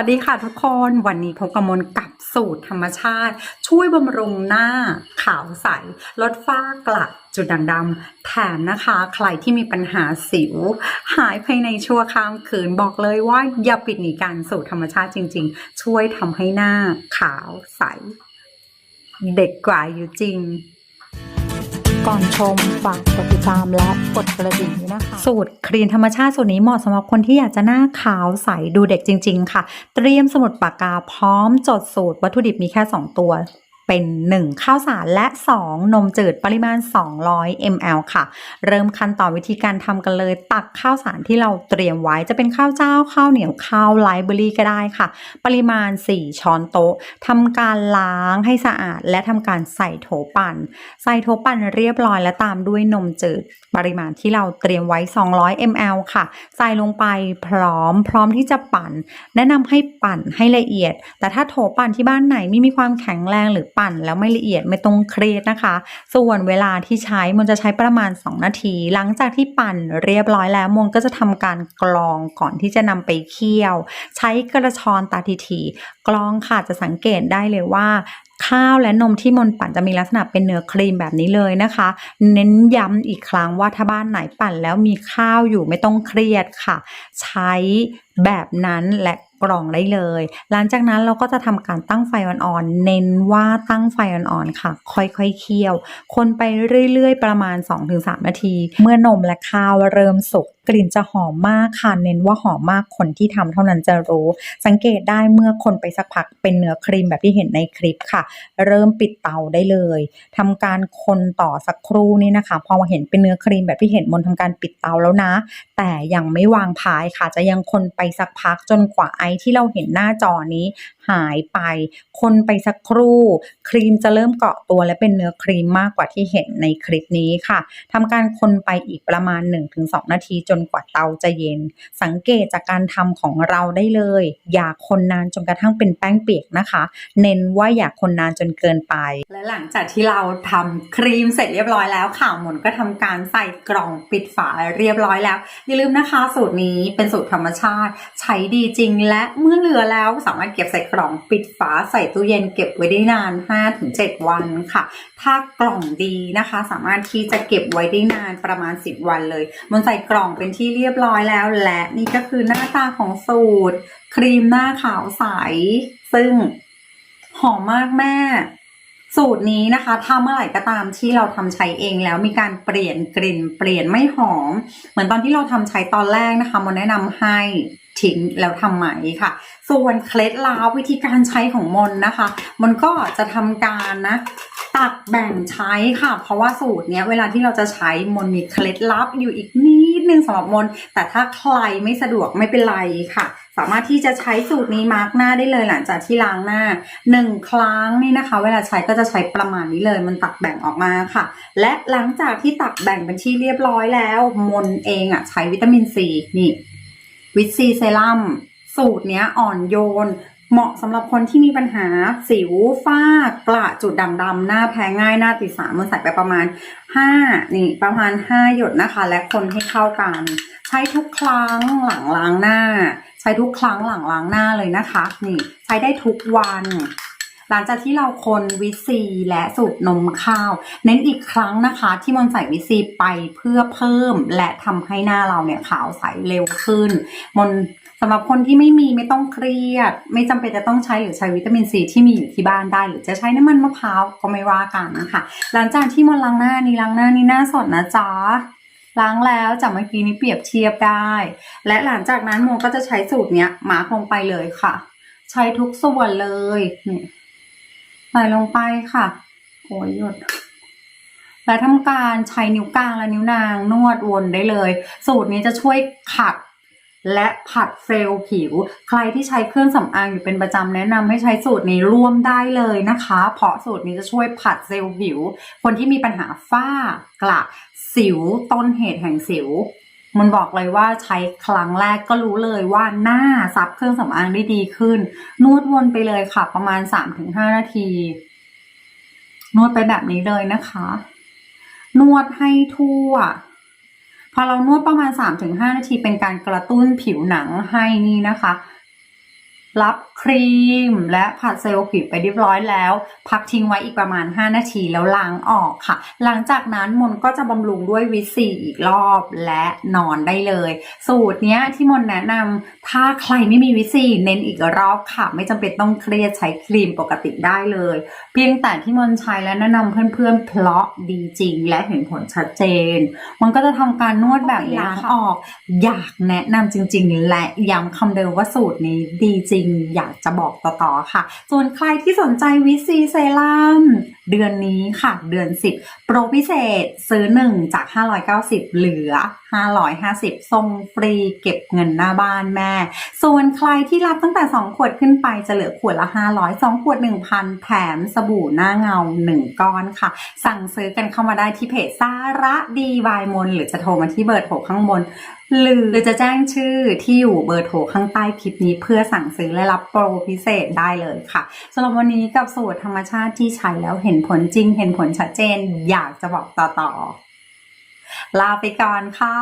วัสดีค่ะทุกคนวันนี้พบกับมนกับสูตรธรรมชาติ ช่วยบำรุงหน้าขาวใส ลดฝ้ากระจุดด่างดำแถมนะคะ ใครที่มีปัญหาสิว หายภายในชั่วข้ามคืนบอกเลยว่าอย่าปิดหนีการสูตรธรรมชาติจริง ๆ ช่วยทำให้หน้าขาวใส เด็กกว่าอยู่จริง ก่อนชมฝากกดติดตามและกดกระดิ่งด้วยนะคะ สูตรครีนธรรมชาติสูตรนี้เหมาะสำหรับคนที่อยากจะหน้าขาวใสดูเด็กจริง ๆ ค่ะ เตรียมสมุดปากกาพร้อมจดสูตรวัตถุดิบมีแค่ 2 ตัว เป็น 1 ข้าวสารและ 2 นมจืดปริมาณ 200 ml ค่ะ เริ่มขั้นตอนวิธีการทำกันเลย ตักข้าวสารที่เราเตรียมไว้จะเป็นข้าวเจ้าข้าวเหนียวข้าวไลเบอรี่ก็ได้ค่ะ ปริมาณ 4 ช้อนโต๊ะทำการล้างให้สะอาด และทำการใส่โถปั่น ใส่โถปั่นเรียบร้อยและตามด้วยนมจืด ปริมาณที่เราเตรียมไว้ 200 ml ค่ะ ใส่ลงไปพร้อม พร้อมที่จะปั่น แนะนำให้ปั่นให้ละเอียด แต่ถ้าโถปั่นที่บ้านไหนไม่มีความแข็งแรงหรือปั่นแล้วไม่ละเอียดไม่ต้องเครียดนะคะ ส่วนเวลาที่ใช้มันจะใช้ประมาณ 2 นาที หลังจากที่ปั่นเรียบร้อยแล้วมนก็จะทำการกรองก่อนที่จะนำไปเคี่ยว ใช้กระชอนตาทีๆกรองค่ะจะสังเกตได้เลยว่า ข้าวและนมที่มนปั่นจะมีลักษณะเป็นเนื้อครีมแบบนี้เลยนะคะ เน้นย้ำอีกครั้งว่าถ้าบ้านไหนปั่นแล้วมีข้าวอยู่ไม่ต้องเครียดค่ะ ใช้แบบนั้นและกรองได้เลย หลังจากนั้นเราก็จะทำการตั้งไฟอ่อนๆ เน้นว่าตั้งไฟอ่อนๆ ค่ะ ค่อยๆ เคี่ยว คนไปเรื่อยๆ ประมาณ 2-3 นาที เมื่อนมและข้าวเริ่มสุก กลิ่นจะหอมมากค่ะเน้นว่าหอมมากคนที่ทำเท่านั้นจะรู้ สังเกตได้เมื่อคนไปสักพักเป็นเนื้อครีมแบบที่เห็นในคลิปค่ะ เริ่มปิดเตาได้เลยทำการคนต่อสักครู่นี่นะคะ พอเห็นเป็นเนื้อครีมแบบที่เห็นมนทำการปิดเตาแล้วนะ แต่ยังไม่วางพายค่ะ จะยังคนไปสักพักจนกว่าไอที่เราเห็นหน้าจอนี้หายไป คนไปสักครู่ ครีมจะเริ่มเกาะตัวและเป็นเนื้อครีมมากกว่าที่เห็นในคลิปนี้ค่ะทำการคนไปอีกประมาณ 1-2 นาทีจนกว่าเตาจะเย็น สังเกตจากการทำของเราได้เลย อย่าคนนานจนกระทั่งเป็นแป้งเปียกนะคะ เน้นว่าอย่าคนนานจนเกินไป และหลังจากที่เราทำครีมเสร็จเรียบร้อยแล้วค่ะหมนก็ทำการใส่กล่องปิดฝาเรียบร้อยแล้ว อย่าลืมนะคะสูตรนี้เป็นสูตรธรรมชาติ ใช้ดีจริงและเมื่อเหลือแล้วสามารถเก็บใส่กล่องปิดฝาใส่ตู้เย็นเก็บไว้ได้นาน 5-7 วันค่ะ ถ้ากล่องดีนะคะ สามารถที่จะเก็บไว้ได้นานประมาณ 10 วันเลยมันใส่กล่องเป็นที่เรียบร้อยแล้ว และนี่ก็คือหน้าตาของสูตร ครีมหน้าขาวใส ซึ่งหอมมากแม่ สูตรนี้นะคะถ้าเมื่อไหร่ก็ตามที่เราทำใช้เองแล้วมีการเปลี่ยนกลิ่น เปลี่ยนไม่หอม เหมือนตอนที่เราทำใช้ตอนแรกนะคะมันแนะนำให้ ทิ้งแล้วทำใหมค่ะ ส่วนเคล็ดลับวิธีการใช้ของมนนะคะ มันก็จะทำการนะตักแบ่งใช้ค่ะ เพราะว่าสูตรเนี้ยเวลาที่เราจะใช้มนมีเคล็ดลับอยู่อีกนิดนึงสำหรับมน แต่ถ้าใครไม่สะดวกไม่เป็นไรค่ะ สามารถที่จะใช้สูตรนี้มาร์กหน้าได้เลยหลังจากที่ล้างหน้าหนึ่งครั้งนี่นะคะ เวลาใช้ก็จะใช้ประมาณนี้เลย มันตักแบ่งออกมาค่ะ และหลังจากที่ตักแบ่งเป็นที่เรียบร้อยแล้ว มนเองอะใช้วิตามินซีนี่ วิตซีเซรั่มสูตรเนี้ยอ่อนโยน เหมาะสำหรับคนที่มีปัญหาสิวฝ้ากระจุดดำดำหน้าแพ้ง่ายหน้าติดสามมันใส่ไปประมาณ 5 นี่ประมาณ 5 หยดนะคะ และคนให้เข้ากัน ใช้ทุกครั้งหลังล้างหน้า ใช้ทุกครั้งหลังล้างหน้าเลยนะคะ นี่ใช้ได้ทุกวัน หลังจากที่เราคนวิซีและสูตรนมข้าว เน้นอีกครั้งนะคะที่มันใส่วิซีไปเพื่อเพิ่ม และทำให้หน้าเราเนี่ยขาวใสเร็วขึ้นมนสำหรับคนที่ไม่มีไม่ต้องเครียด ไม่จำเป็นจะต้องใช้หรือใช้วิตามินซีที่มีอยู่ที่บ้านได้ หรือจะใช้น้ำมันมะพร้าวก็ไม่ว่ากันนะคะ หลังจากที่มนล้างหน้านี่ล้างหน้านี่หน้าสดนะจ๊ะล้างแล้วจากเมื่อกี้นี้เปรียบเทียบได้ และหลังจากนั้นโมก็จะใช้สูตรเนี้ยมาร์กลงไปเลยค่ะ ใช้ทุกส่วนเลยนี่ ใส่ลงไปค่ะโอ้ยหยดและทำการใช้นิ้วกลางและนิ้วนางนวดวนได้เลย สูตรนี้จะช่วยขัดและผัดเซลล์ผิว ใครที่ใช้เครื่องสำอางอยู่เป็นประจำแนะนำให้ใช้สูตรนี้ร่วมได้เลยนะคะ เพราะสูตรนี้จะช่วยผัดเซลล์ผิว คนที่มีปัญหาฝ้ากระสิวต้นเหตุแห่งสิว มันบอกเลยว่าใช้ครั้งแรกก็รู้เลยว่าหน้าซับเครื่องสำอางได้ดีขึ้น นวดวนไปเลยค่ะ ประมาณ 3-5 นาที นวดไปแบบนี้เลยนะคะ นวดให้ทั่ว พอเรานวดประมาณ 3-5 นาทีเป็นการกระตุ้นผิวหนังให้นี่นะคะ รับ ครีม และผัดเซลล์ผิวไปเรียบร้อยแล้ว พักทิ้งไว้อีกประมาณ 5 นาทีแล้วล้างออกค่ะ หลังจากนั้นมนก็จะบำรุงด้วยวิตซีอีกรอบและนอนได้เลย สูตรเนี้ยที่มนแนะนำถ้าใครไม่มีวิตซีเน้นอีกรอบค่ะ ไม่จำเป็นต้องเครียดใช้ครีมปกติได้เลย เพียงแต่ที่มนใช้และแนะนำเพื่อนๆเพราะดีจริง และเห็นผลชัดเจน มันก็จะทำการนวดแบบล้างออก อยากแนะนำจริง ๆ และย้ำคำเดิมว่าสูตรนี้ดีจริงอยากจะบอกต่อๆค่ะ ส่วนใครที่สนใจวิซีเซรั่มเดือนนี้ค่ะ เดือน 10 โปรพิเศษซื้อ 1 จาก 590 เหลือ 550ส่งฟรีเก็บเงินหน้าบ้านแม่ ส่วนใครที่รับตั้งแต่ 2 ขวดขึ้นไปจะเหลือขวดละ 500 2 ขวด 1,000 แถมสบู่หน้าเงา 1 ก้อนค่ะ สั่งซื้อกันเข้ามาได้ที่เพจสาระดีวายมน หรือจะโทรมาที่เบอร์โทรข้างบน หรือจะแจ้งชื่อที่อยู่เบอร์โทรข้างใต้คลิปนี้เพื่อสั่งซื้อและรับโปรพิเศษได้เลยค่ะสำหรับวันนี้กับสูตรธรรมชาติที่ใช้แล้วเห็นผลจริง เห็นผลชัดเจน อยากจะบอกต่อๆ ลาไปก่อนค่ะ